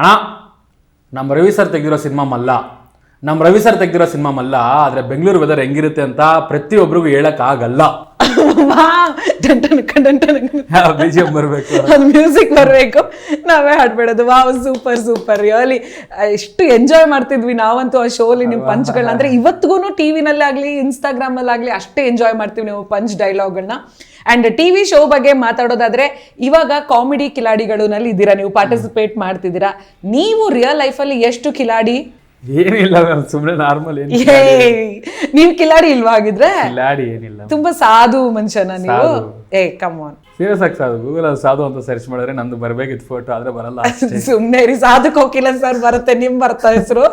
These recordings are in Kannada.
ಅಣ್ಣ ನಮ್ಮ ರವಿ ಸರ್ ತೆಗೆದಿರೋ ಸಿನಿಮಾ ಮಲ್ಲ. ನಮ್ಮ ರವಿ ಸರ್ ತೆಗೆದಿರೋ ಸಿನಿಮಾ ಮಲ್ಲ, ಆದರೆ ಬೆಂಗಳೂರು ವೆದರ್ ಹೆಂಗಿರುತ್ತೆ ಅಂತ ಪ್ರತಿಯೊಬ್ಬರಿಗೂ ಹೇಳೋಕ್ಕಾಗಲ್ಲ ಡಂಟನ್ ಡಂಟನ್ ಬಿ ಜಿ ಎಂ ಬರಬೇಕು. ಅದು ಮ್ಯೂಸಿಕ್ ಬರಬೇಕು. ನಾವೇ ಹಾಡ್ಬಿಡೋದು. ವಾವ್ ಸೂಪರ್ ಸೂಪರ್ ರಿಯಲಿ ಎಷ್ಟು ಎಂಜಾಯ್ ಮಾಡ್ತಿದ್ವಿ ನಾವಂತೂ ಆ ಶೋಲಿ ನಿಮ್ಮ ಪಂಚ್ಗಳನ್ನ ಅಂದ್ರೆ ಇವತ್ತಿಗೂ ಟಿ ಅಲ್ಲಿ ಇನ್ಸ್ಟಾಗ್ರಾಮಲ್ಲಾಗಲಿ ಅಷ್ಟೇ ಎಂಜಾಯ್ ಮಾಡ್ತೀವಿ ನೀವು ಪಂಚ್ ಡೈಲಾಗ್ಗಳನ್ನ ಆ್ಯಂಡ್ ಟಿ ವಿ ಶೋ ಬಗ್ಗೆ ಮಾತಾಡೋದಾದ್ರೆ ಇವಾಗ ಕಾಮಿಡಿ ಕಿಲಾಡಿಗಳಲ್ಲಿ ಇದ್ದೀರಾ ನೀವು ಪಾರ್ಟಿಸಿಪೇಟ್ ಮಾಡ್ತಿದ್ದೀರಾ? ನೀವು ರಿಯಲ್ ಲೈಫಲ್ಲಿ ಎಷ್ಟು ಕಿಲಾಡಿ ಏನಿಲ್ಲ ಮ್ಯಾಮ್ ಸುಮ್ಮನೆ ನಾರ್ಮಲ್ ಏನು ಕಿಲಾಡಿ ಇಲ್ವಾ ಆಗಿದ್ರೆ ಕಿಲಾಡಿ ಏನಿಲ್ಲ. ತುಂಬಾ ಸಾಧು ಮನುಷ್ಯನ ನೀವು. ಏ ಕಮಾನ್ ಸೀರಿಯಸ್ ಆಗಿ ಸಾಧು. ಗೂಗಲ್ ಅಲ್ಲಿ ಸಾಧು ಅಂತ ಸರ್ಚ್ ಮಾಡಿದ್ರೆ ನಂದು ಬರ್ಬೇಕಿತ್ತು ಫೋಟೋ ಆದ್ರೆ ಬರಲ್ಲ ಸುಮ್ಮನೆ ಸುಮ್ನೆ ರೀ ಸಾಧುಕ್ ಹೋಗಿಲ್ಲ ಸರ್ ಬರುತ್ತೆ ನಿಮ್ ಬರ್ತಾ ಹೆಸರು.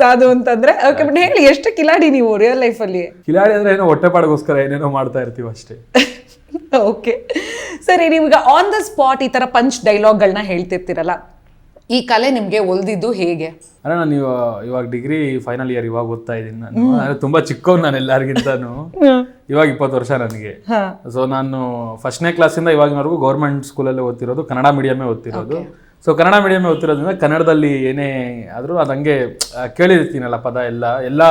ಸಾಧು ಅಂತಂದ್ರೆ ಓಕೆ ಬಟ್ ಹೇಳಿ ಎಷ್ಟು ಕಿಲಾಡಿ ನೀವು ರಿಯಲ್ ಲೈಫ್ ಅಲ್ಲಿ? ಕಿಲಾಡಿ ಅಂದ್ರೆ ಏನೋ ಹೊಟ್ಟೆಪಾಡಿಗೋಸ್ಕರ ಏನೇನೋ ಮಾಡ್ತಾ ಇರ್ತೀವಿ ಅಷ್ಟೇ. ಓಕೆ ಸರಿ ನಿಮ್ಗೆ ಆನ್ ದ ಸ್ಪಾಟ್ ಈ ತರ ಪಂಚ್ ಡೈಲಾಗ್ಗಳನ್ನ ಹೇಳ್ತಿರ್ತೀರಲ್ಲ. ಈ ಕಲೆ ನಿಮ್ಗೆ ಒಲ್ದಿದ್ದು ಹೇಗೆ? ಅಲ್ಲ ನಾನು ಇವಾಗ ಇವಾಗ ಡಿಗ್ರಿ ಫೈನಲ್ ಇಯರ್ ಇವಾಗ ಓದ್ತಾ ಇದ್ದೀನಿ ನಾನು. ಅಂದ್ರೆ ತುಂಬಾ ಚಿಕ್ಕವ್ ನಾನು ಎಲ್ಲರಿಗಿಂತಾನು. ಇವಾಗ ಇಪ್ಪತ್ತು ವರ್ಷ ನನಗೆ. ಸೊ ನಾನು ಫಸ್ಟ್ನೇ ಕ್ಲಾಸಿಂದ ಇವಾಗಿನವರೆಗೂ ಗೌರ್ಮೆಂಟ್ ಸ್ಕೂಲಲ್ಲೇ ಓದ್ತಿರೋದು ಕನ್ನಡ ಮೀಡಿಯಮೇ ಓದ್ತಿರೋದು. ಸೊ ಕನ್ನಡ ಮೀಡಿಯಮೇ ಓದ್ತಿರೋದ್ರಿಂದ ಕನ್ನಡದಲ್ಲಿ ಏನೇ ಆದರೂ ಅದು ಹಂಗೆ ಕೇಳಿರ್ತೀನಲ್ಲ ಪದ ಎಲ್ಲ. ಎಲ್ಲ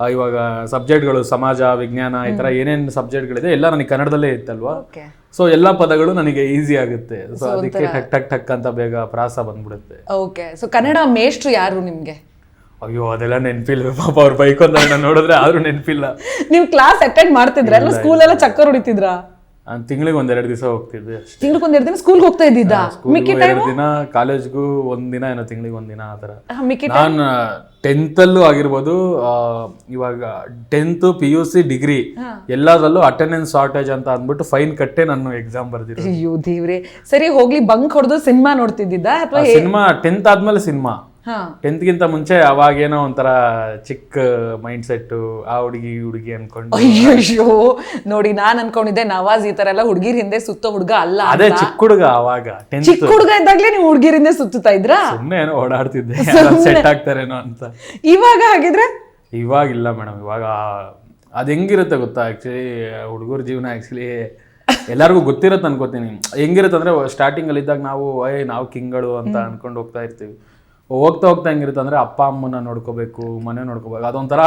ಇವಾಗ ಸಬ್ಜೆಕ್ಟ್ಗಳು ಸಮಾಜ ವಿಜ್ಞಾನ ಈ ಥರ ಏನೇನು ಸಬ್ಜೆಕ್ಟ್ಗಳಿದೆ ಎಲ್ಲ ನನಗೆ ಕನ್ನಡದಲ್ಲೇ ಇತ್ತಲ್ವಾ? ಸೊ ಎಲ್ಲ ಪದಗಳು ನನಗೆ ಈಸಿ ಆಗುತ್ತೆ. ಸೊ ಅದಕ್ಕೆ ಟಕ್ ಟಕ್ ಟಕ್ ಅಂತ ಬೇಗ ಪ್ರಾಸ ಬಂದ್ಬಿಡುತ್ತೆ. ಓಕೆ. ಸೊ ಕನ್ನಡ ಮೇಷ್ಟ್ರು ಯಾರು ನಿಮ್ಗೆ? ಅಯ್ಯೋ ಅದೆಲ್ಲ ನೆನಪಿಲ್ಲ. ಪಾಪ ಅವ್ರ ಬೈಕ್ ನೋಡಿದ್ರೆ ಆದ್ರೂ ನೆನಪಿಲ್ಲ. ನೀವು ಕ್ಲಾಸ್ ಅಟೆಂಡ್ ಮಾಡ್ತಿದ್ರ? ಸ್ಕೂಲ್ ಎಲ್ಲ ಚಕ್ಕರ್ ಹೊಡಿತಿದ್ರಾ? ತಿಂಗಳಿಗೆ ಒಂದೆರಡು ದಿವಸ ಹೋಗ್ತಿದ್ದೆ ತಿಂಗಳಿಗೆ ಒಂದೆರಡು ದಿನ ಸ್ಕೂಲ್ಗೆ ಹೋಗ್ತಾ ಇದ್ದಿದ್ದ? ಸ್ಕೂಲ್ಗೂ ಎರಡು ದಿನ ಕಾಲೇಜ್ಗೂ ಒಂದು ದಿನ ಏನೋ ತಿಂಗಳಿಗೆ ಒಂದಿನ ದಿನ ಆ ಥರ. ಮಿಕ್ಕಿ ನಾನು ಟೆಂತಲ್ಲೂ ಆಗಿರ್ಬೋದು ಇವಾಗ tenth P U C degree ಎಲ್ಲದರಲ್ಲೂ ಅಟೆಂಡೆನ್ಸ್ ಶಾರ್ಟೇಜ್ ಅಂತ ಅಂದ್ಬಿಟ್ಟು ಫೈನ್ ಕಟ್ಟೆ ನಾನು ಎಕ್ಸಾಮ್ ಬರ್ದಿದ್ದೆ ಅಯ್ಯೋ ದೇವ್ರೆ. ಸರಿ ಹೋಗ್ಲಿ ಬಂಕ್ ಹೊಡೆದು ಸಿನಿಮಾ ನೋಡ್ತಿದ್ದಿದ್ದ? ಅಥವಾ ಸಿನಿಮಾ ಟೆಂತ್ ಆದ್ಮೇಲೆ ಸಿನಿಮಾ ಟೆಂತ್ಗಿಂತ ಮುಂಚೆ ಅವಾಗೇನೋ ಒಂಥರ ಚಿಕ್ಕ ಮೈಂಡ್ ಸೆಟ್ಟು ಆ ಹುಡುಗಿ ಹುಡುಗಿ ಅನ್ಕೊಂಡು. ಅಯ್ಯೋ ನೋಡಿ ನಾನ್ ಅನ್ಕೊಂಡಿದ್ದೆ ನವಾಜ್ ಈ ತರ ಎಲ್ಲ ಹುಡ್ಗಿರ್ ಹಿಂದೆ ಸುತ್ತ ಹುಡುಗ ಅಲ್ಲ ಅದೇ ಚಿಕ್ಕ ಹುಡುಗ ಅವಾಗ ಚಿಕ್ಕ ಹುಡುಗ ಇದ್ದಾಗ್ಲೇ ನೀವು ಹುಡುಗಿರ ಹಿಂದೆ ಸುತ್ತುತ್ತಾ ಇದ್ರಾ? ಸುಮ್ಮನೆ ಏನೋ ಓಡಾಡ್ತಿದ್ದೆ. ಸೆಟ್ ಆಗ್ತಾರೇನೋ ಅಂತ. ಇವಾಗ ಹಾಗಿದ್ರೆ? ಇವಾಗಿಲ್ಲ ಮೇಡಮ್ ಇವಾಗ ಅದು ಹೆಂಗಿರುತ್ತೆ ಗೊತ್ತಾ ಆ್ಯಕ್ಚುಲಿ ಹುಡುಗರ ಜೀವನ ಆ್ಯಕ್ಚುಲಿ ಎಲ್ಲರಿಗೂ ಗೊತ್ತಿರುತ್ತೆ ಅನ್ಕೋತೀನಿ. ಹೆಂಗಿರುತ್ತೆ ಅಂದರೆ ಸ್ಟಾರ್ಟಿಂಗಲ್ಲಿ ಇದ್ದಾಗ ನಾವು ಏ ನಾವು ಕಿಂಗಳು ಅಂತ ಅನ್ಕೊಂಡು ಹೋಗ್ತಾ ಇರ್ತೀವಿ. ಹೋಗ್ತಾ ಹೋಗ್ತಾ ಹೆಂಗಿರುತ್ತೆ ಅಂದರೆ ಅಪ್ಪ ಅಮ್ಮನ ನೋಡ್ಕೋಬೇಕು ಮನೆ ನೋಡ್ಕೋಬೇಕು ಅದೊಂಥರ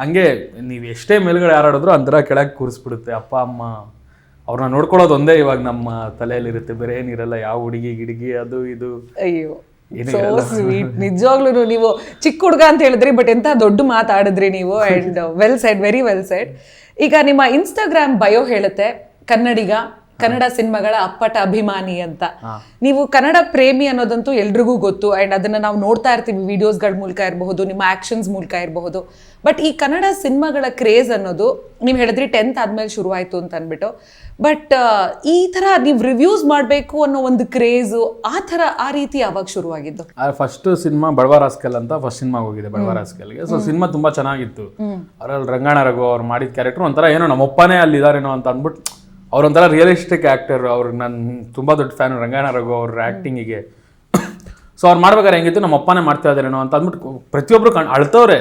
ಹಂಗೆ ನೀವು ಎಷ್ಟೇ ಮೇಲ್ಗಡೆ ಯಾರಾಡಿದ್ರು ಒಂಥರ ಕೆಳಗೆ ಕೂರಿಸ್ಬಿಡುತ್ತೆ. ಅಪ್ಪ ಅಮ್ಮ ಅವ್ರನ್ನ ನೋಡ್ಕೊಳ್ಳೋದು ಒಂದೇ ಇವಾಗ ನಮ್ಮ ತಲೆಯಲ್ಲಿರುತ್ತೆ. ಬೇರೆ ಏನಿರಲ್ಲ ಯಾವ ಹುಡುಗಿ ಗಿಡಗಿ ಅದು ಇದು. ಅಯ್ಯೋ ಸ್ವೀಟ್ ನಿಜವಾಗ್ಲೂ ನೀವು ಚಿಕ್ಕ ಹುಡುಗ ಅಂತ ಹೇಳಿದ್ರಿ ಬಟ್ ಎಂತ ದೊಡ್ಡ ಮಾತಾಡಿದ್ರಿ ನೀವು and well said very well said ಈಗ ನಿಮ್ಮ ಇನ್ಸ್ಟಾಗ್ರಾಮ್ ಬಯೋ ಹೇಳುತ್ತೆ ಕನ್ನಡಿಗ. ಕನ್ನಡ ಸಿನಿಮಾಗಳ ಅಪ್ಪಟ ಅಭಿಮಾನಿ ಅಂತ. ನೀವು ಕನ್ನಡ ಪ್ರೇಮಿ ಅನ್ನೋದಂತೂ ಎಲ್ರಿಗೂ ಗೊತ್ತು. ಅಂಡ್ ಅದನ್ನ ನಾವು ನೋಡ್ತಾ ಇರ್ತೀವಿ ವಿಡಿಯೋಸ್ಗಳ ಮೂಲಕ ಇರಬಹುದು ನಿಮ್ಮ ಆಕ್ಷನ್ಸ್ ಮೂಲಕ ಇರಬಹುದು. ಬಟ್ ಈ ಕನ್ನಡ ಸಿನಿಮಾಗಳ ಕ್ರೇಜ್ ಅನ್ನೋದು ನೀವು ಹೇಳಿದ್ರಿ ಟೆಂತ್ ಆದ್ಮೇಲೆ ಶುರುವಾಯ್ತು ಅಂತ ಅಂದ್ಬಿಟ್ಟು. ಬಟ್ ಈ ತರ ನೀವು ರಿವ್ಯೂಸ್ ಮಾಡಬೇಕು ಅನ್ನೋ ಒಂದು ಕ್ರೇಜು ಆ ತರ ಆ ರೀತಿ ಯಾವಾಗ ಶುರುವಾಗಿದ್ದು? ಫಸ್ಟ್ ಸಿನಿಮಾ ಬಡವ ರಾಸ್ಕಲ್ ಅಂತ ಫಸ್ಟ್ ಸಿನಿಮಾ ಹೋಗಿದೆ ಬಡವ ರಾಸ್ಕಲ್ಗೆ. ಸೊ ಸಿನಿಮಾ ತುಂಬಾ ಚೆನ್ನಾಗಿತ್ತು. ಅವರಲ್ಲಿ ರಂಗಣ್ಣ ರಘು ಅವ್ರು ಮಾಡಿದ ಕ್ಯಾರೆಕ್ಟರ್ ಒಂಥರ ಏನೋ ನಮ್ಮಪ್ಪನೇ ಅಲ್ಲಿ ಇದಾರೇನೋ ಅಂತ ಅಂದ್ಬಿಟ್ಟು ಅವ್ರೊಂಥರ ರಿಯಲಿಸ್ಟಿಕ್ ಆಕ್ಟರ್ ಅವ್ರು ನಾನು ತುಂಬಾ ದೊಡ್ಡ ಫ್ಯಾನ್ ರಂಗಾಯಣ ರಘು ಅವ್ರ ಆ್ಯಕ್ಟಿಂಗಿಗೆ ಸೊ ಅವ್ರು ಮಾಡ್ಬೇಕಾದ್ರೆ ಹೆಂಗಿತ್ತು ನಮ್ಮ ಅಪ್ಪನೇ ಮಾಡ್ತಾ ಇದ್ದಾರೇನೋ ಅಂತ ಅಂದ್ಬಿಟ್ಟು ಪ್ರತಿಯೊಬ್ಬರು ಕಣ್ ಅಳ್ತವ್ರೆ.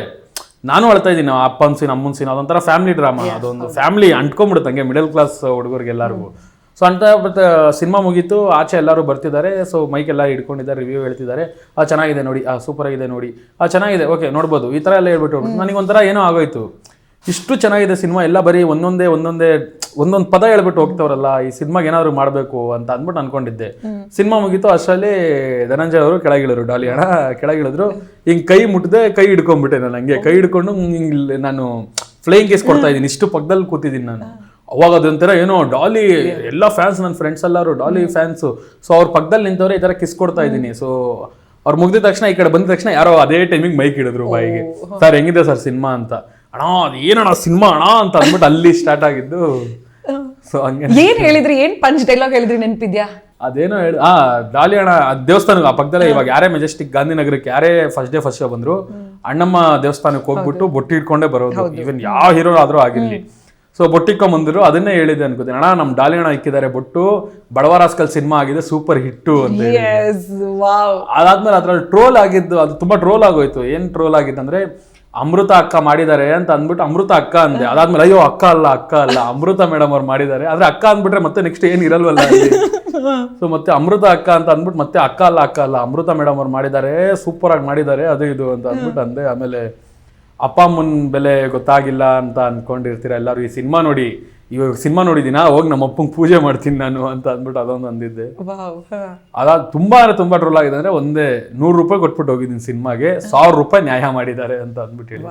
ನಾನು ಅಳ್ತಾ ಇದ್ದೀನಿ ಅಪ್ಪನ ಸೀನ್ ಅಮ್ಮನ ಸೀನ್ ಅದೊಂಥರ ಫ್ಯಾಮಿಲಿ ಡ್ರಾಮಾ ಅದೊಂದು ಫ್ಯಾಮಿಲಿ ಅಂಟ್ಕೊಂಬಿಡುತ್ತೆ ಹಂಗೆ ಮಿಡಲ್ ಕ್ಲಾಸ್ ಹುಡುಗರಿಗೆಲ್ಲರಿಗೂ ಸೊ ಅಂತ ಬಟ್ ಸಿನಿಮಾ ಮುಗೀತು ಆಚೆ ಎಲ್ಲರೂ ಬರ್ತಿದ್ದಾರೆ. ಸೊ ಮೈಕ್ ಎಲ್ಲ ಹಿಡ್ಕೊಂಡಿದ್ದಾರೆ ರಿವ್ಯೂ ಹೇಳ್ತಿದ್ದಾರೆ. ಆ ಚೆನ್ನಾಗಿದೆ ನೋಡಿ ಆ ಸೂಪರ್ ಆಗಿದೆ ನೋಡಿ. ಆ ಚೆನ್ನಾಗಿದೆ ಓಕೆ ನೋಡ್ಬೋದು. ಈ ಥರ ಎಲ್ಲ ಹೇಳ್ಬಿಟ್ಟು ನನಗೊಂಥರ ಏನೋ ಆಗೋಯ್ತು. ಇಷ್ಟು ಚೆನ್ನಾಗಿದೆ ಸಿನಿಮಾ ಎಲ್ಲ ಬರೀ ಒಂದೊಂದೇ ಒಂದೊಂದೇ ಒಂದೊಂದು ಪದ ಹೇಳ್ಬಿಟ್ಟು ಹೋಗ್ತವ್ರಲ್ಲ ಈ ಸಿನಿಮಾಗೆ ಏನಾದ್ರು ಮಾಡಬೇಕು ಅಂತ ಅಂದ್ಬಿಟ್ಟು ಅನ್ಕೊಂಡಿದ್ದೆ. ಸಿನಿಮಾ ಮುಗೀತು ಅಷ್ಟರಲ್ಲಿ ಧನಂಜಯ ಅವರು ಕೆಳಗಿಳಿದ್ರು. ಡಾಲಿ ಅಣ್ಣ ಕೆಳಗಿಳಿದ್ರು. ಹಿಂಗ್ ಕೈ ಮುಟ್ಟದೆ ಕೈ ಹಿಡ್ಕೊಂಡ್ಬಿಟ್ಟೆ ನಾನು ಹಂಗೆ. ಕೈ ಹಿಡ್ಕೊಂಡು ಹಿಂಗ್ ನಾನು ಫ್ಲೈಯಿಂಗ್ ಕೇಸ್ ಕೊಡ್ತಾ ಇದ್ದೀನಿ. ಇಷ್ಟು ಪಕ್ಕದಲ್ಲಿ ಕೂತಿದ್ದೀನಿ ನಾನು. ಅವಾಗ ಅದೊಂಥರ ಏನೋ ಡಾಲಿ ಎಲ್ಲ ಫ್ಯಾನ್ಸ್ ನನ್ನ ಫ್ರೆಂಡ್ಸ್ ಎಲ್ಲರೂ ಡಾಲಿ ಫ್ಯಾನ್ಸು. ಸೊ ಅವ್ರ ಪಕ್ಕದಲ್ಲಿ ನಿಂತವ್ರೆ ಈ ಥರ ಕಿಸ್ ಕೊಡ್ತಾ ಇದ್ದೀನಿ. ಸೊ ಅವ್ರು ಮುಗಿದ ತಕ್ಷಣ ಈ ಕಡೆ ಬಂದ ತಕ್ಷಣ ಯಾರೋ ಅದೇ ಟೈಮಿಗೆ ಮೈಕ್ ಹಿಡಿದ್ರು ಬಾಯಿಗೆ. ಸರ್ ಹೆಂಗಿದೆ ಸರ್ ಸಿನಿಮಾ? ಅಂತ. ಅಣ್ಣ ಅದು ಏನಣ್ಣ ಸಿನಿಮಾ ಅಣ್ಣ? ಅಂತ ಅಂದ್ಬಿಟ್ಟು ಅಲ್ಲಿ ಸ್ಟಾರ್ಟ್ ಆಗಿದ್ದು. ಸೊ ಹಂಗೆ. ಏನ್ ಹೇಳಿದ್ರಿ? ಏನ್ ಪಂಚ್ ಡೈಲಾಗ್ ಹೇಳಿದ್ರಿ? ನೆನಪಿದ್ಯಾ? ಅದೇನೋ ಹೇಳಿ ಆ ಡಾಲಿ ಅಣ್ಣ ಆ ದೇವಸ್ಥಾನಕ್ಕೆ ಆ ಪಕ್ಕದಲ್ಲೇ ಇವಾಗ ಯಾರೇ ಮೆಜೆಸ್ಟಿಕ್ ಗಾಂಧಿನಗರಕ್ಕೆ ಯಾರೇ ಫಸ್ಟ್ ಡೇ ಫಸ್ಟ್ ಶೋ ಬಂದ್ರು ಅಣ್ಣಮ್ಮ ದೇವಸ್ಥಾನಕ್ಕೆ ಹೋಗ್ಬಿಟ್ಟು ಬೊಟ್ಟಿ ಇಟ್ಕೊಂಡೇ ಬರೋದು. ಇವನ್ ಯಾವ ಹೀರೋ ಆದ್ರೂ ಆಗಿರ್ಲಿ. ಸೊ ಬೊಟ್ಟಿ ಬಂದ್ರು ಅದನ್ನೇ ಹೇಳಿದೆ ಅನ್ಕೋತೀನಿ. ಅಣ್ಣ ನಮ್ ಡಾಲಿ ಅಣ್ಣ ಇಕ್ಕಿದ್ದಾರೆ ಬೊಟ್ಟು. ಬಡವರಾಸ್ಕಲ್ ಸಿನಿಮಾ ಆಗಿದೆ ಸೂಪರ್ ಹಿಟ್ಟು ಅಂತ ಹೇಳಿ. ಅದಾದ್ಮೇಲೆ ಅದ್ರಲ್ಲಿ ಟ್ರೋಲ್ ಆಗಿದ್ದು ಅದು ತುಂಬಾ ಟ್ರೋಲ್ ಆಗೋಯ್ತು. ಏನ್ ಟ್ರೋಲ್ ಆಗಿದ್ದು ಅಂದ್ರೆ ಅಮೃತ ಅಕ್ಕ ಮಾಡಿದ್ದಾರೆ ಅಂತ ಅಂದ್ಬಿಟ್ಟು ಅಮೃತ ಅಕ್ಕ ಅಂದೆ. ಅದಾದ್ಮೇಲೆ ಅಯ್ಯೋ, ಅಕ್ಕ ಅಲ್ಲ ಅಕ್ಕ ಅಲ್ಲ, ಅಮೃತ ಮೇಡಮ್ ಅವ್ರು ಮಾಡಿದ್ದಾರೆ. ಆದ್ರೆ ಅಕ್ಕ ಅಂದ್ಬಿಟ್ರೆ ಮತ್ತೆ ನೆಕ್ಸ್ಟ್ ಏನು ಇರಲ್ವಲ್ಲ ಸೊ ಮತ್ತೆ ಅಮೃತ ಅಕ್ಕ ಅಂತ ಅಂದ್ಬಿಟ್ಟು ಮತ್ತೆ ಅಕ್ಕ ಅಲ್ಲ ಅಕ್ಕ ಅಲ್ಲ, ಅಮೃತ ಮೇಡಮ್ ಅವ್ರು ಮಾಡಿದ್ದಾರೆ ಸೂಪರ್ ಆಗಿ ಮಾಡಿದ್ದಾರೆ, ಅದು ಇದು ಅಂತ ಅಂದ್ಬಿಟ್ಟು ಅಂದೆ. ಆಮೇಲೆ ಅಪ್ಪ ಅಮ್ಮನ ಬೆಲೆ ಗೊತ್ತಾಗಿಲ್ಲ ಅಂತ ಅನ್ಕೊಂಡಿರ್ತೀರ ಎಲ್ಲರೂ ಈ ಸಿನಿಮಾ ನೋಡಿ? ಇವಾಗ ಸಿನಿಮಾ ನೋಡಿದ್ದೀನಾ? ಹೋಗಿ ನಮ್ಮ ಅಪ್ಪಂಗೆ ಪೂಜೆ ಮಾಡ್ತೀನಿ ನಾನು ಅಂತ ಅಂದ್ಬಿಟ್ಟು ಅದೊಂದು ಅಂದಿದ್ದೆ. ಅದಾದ ತುಂಬಾ ಅಂದ್ರೆ ತುಂಬಾ ಟ್ರೋಲ್ ಆಗಿದೆ ಅಂದ್ರೆ ಒಂದೇ ನೂರು ರೂಪಾಯಿ ಕೊಟ್ಬಿಟ್ಟು ಹೋಗಿದ್ದೀನಿ ಸಿನಿಮಾಗೆ ಸಾವಿರ ರೂಪಾಯಿ ನ್ಯಾಯ ಮಾಡಿದ್ದಾರೆ ಅಂತ ಅಂದ್ಬಿಟ್ಟು ಹೇಳಿ